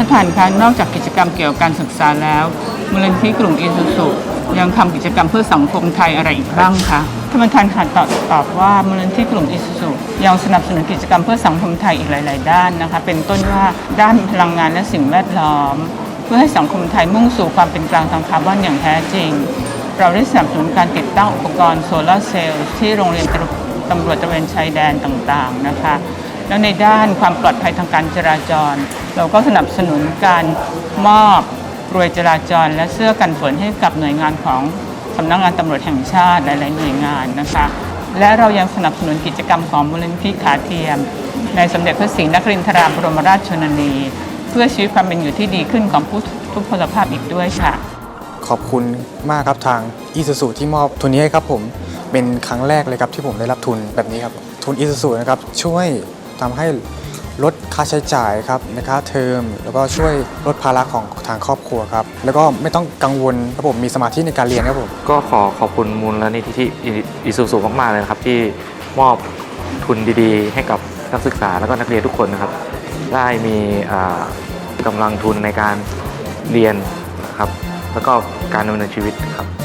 ท่านคะนอกจากกิจกรรมเกี่ยวกับการศึกษาแล้วมูลนิธิกลุ่มอิสุสุยังทำกิจกรรมเพื่อสังคมไทยอะไรอีกบ้างคะท่านประธานค่ะตอบตอบว่ามูลนิธิกลุ่มอิสุสุยังสนับสนุนกิจกรรมเพื่อสังคมไทยอีกหลาย ๆ ด้านนะคะ เป็นต้นว่าด้านพลังงานและสิ่งแวดล้อม เพื่อให้สังคมไทยมุ่งสู่ความเป็นกลางทางคาร์บอนอย่างแท้จริง เราได้สนับสนุนการติดตั้งอุปกรณ์โซลาร์เซลล์ที่โรงเรียนตำรวจตระเวนชายแดนต่าง ๆ นะคะ แล้วในด้านความปลอดภัยทางการจราจร เราก็สนับสนุนการมอบกรวยจราจร และเสื้อกันฝนให้กับหน่วยงานของสำนักงานตำรวจแห่งชาติหลาย ๆ หน่วยงานนะคะ และเรายังสนับสนุนกิจกรรมของมูลนิธิขาเทียม ในสมเด็จพระศรีนครินทราบรมราชชนนี เพื่อชีวิตความเป็นอยู่ที่ดีขึ้นของผู้ทุกพลภาพอีกด้วยค่ะ ขอบคุณมากครับทางอีซูซูที่มอบทุนนี้ให้ครับผมเป็นครั้งแรกเลยครับที่ผมได้รับทุนแบบนี้ครับทุนอีซูซูนะครับช่วย ทำให้ลดค่าใช้จ่ายครับในค่าเทอม แล้วก็ช่วยลดภาระของทางครอบครัวครับ แล้วก็ไม่ต้องกังวลครับผมมีสมาธิในการเรียนครับผม ก็ขอขอบคุณมูลนิธิอิสุสุมากๆเลยนะครับ ที่มอบทุนดีๆ ให้กับนักศึกษาแล้วก็นักเรียนทุกคนนะครับ ได้มีอ่ากำลังทุนในการเรียนนะครับ แล้วก็การดำเนินชีวิตครับ